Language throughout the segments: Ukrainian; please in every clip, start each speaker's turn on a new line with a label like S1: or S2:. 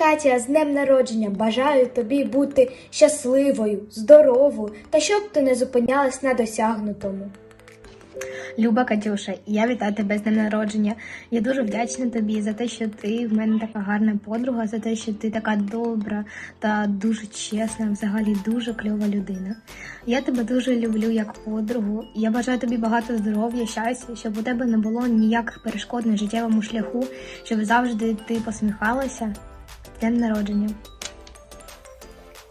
S1: Катя, з днем народження бажаю тобі бути щасливою, здоровою та щоб ти не зупинялась на досягнутому.
S2: Люба Катюша, я вітаю тебе з днем народження. Я дуже вдячна тобі за те, що ти в мене така гарна подруга, за те, що ти така добра та дуже чесна, взагалі дуже кльова людина. Я тебе дуже люблю як подругу. Я бажаю тобі багато здоров'я, щастя, щоб у тебе не було ніяких перешкод на життєвому шляху, щоб завжди ти посміхалася. Днем народження.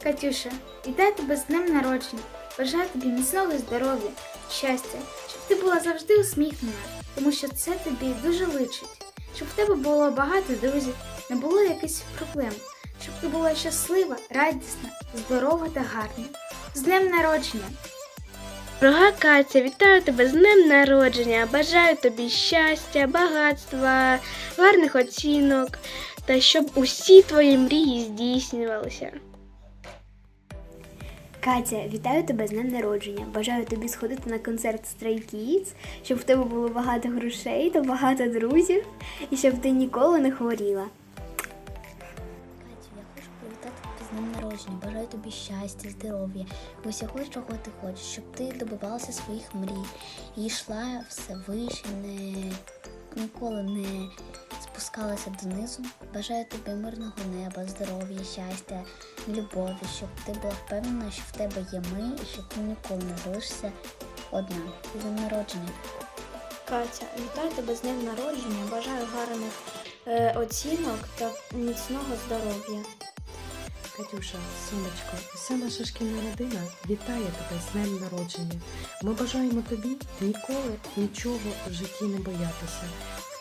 S3: Катюша, вітаю тебе з днем народження. Бажаю тобі міцного здоров'я, щастя, щоб ти була завжди усміхнена, тому що це тобі дуже личить. Щоб в тебе було багато друзів, не було якихось проблем, щоб ти була щаслива, радісна, здорова та гарна. З днем народження!
S4: Дорога Катя, вітаю тебе з днем народження. Бажаю тобі щастя, багатства, гарних оцінок та щоб усі твої мрії здійснювалися.
S5: Катя, вітаю тебе з днем народження. Бажаю тобі сходити на концерт Stray Kids, щоб в тебе було багато грошей та багато друзів, і щоб ти ніколи не хворіла.
S6: Катю, я хочу привітати тебе з днем народження. Бажаю тобі щастя, здоров'я, усього, чого ти хочеш, щоб ти добивалася своїх мрій і йшла все вище, не ніколи не спускалася донизу. Бажаю тобі мирного неба, здоров'я, щастя, любові, щоб ти була впевнена, що в тебе є ми і що ти ніколи не залишишся одна. З днем народження.
S7: Катя, вітаю тебе з днем народження. Бажаю гарних е, оцінок та міцного здоров'я.
S8: Катюша, сонечко, вся наша шкільна родина вітає тебе з днем народження. Ми бажаємо тобі ніколи нічого в житті не боятися,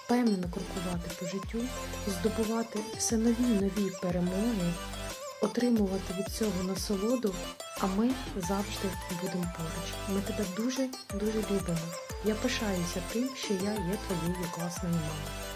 S8: впевнено крокувати по життю, здобувати все нові нові перемоги, отримувати від цього насолоду, а ми завжди будемо поруч. Ми тебе дуже дуже любимо. Я пишаюся тим, що я є твоєю класною мамою.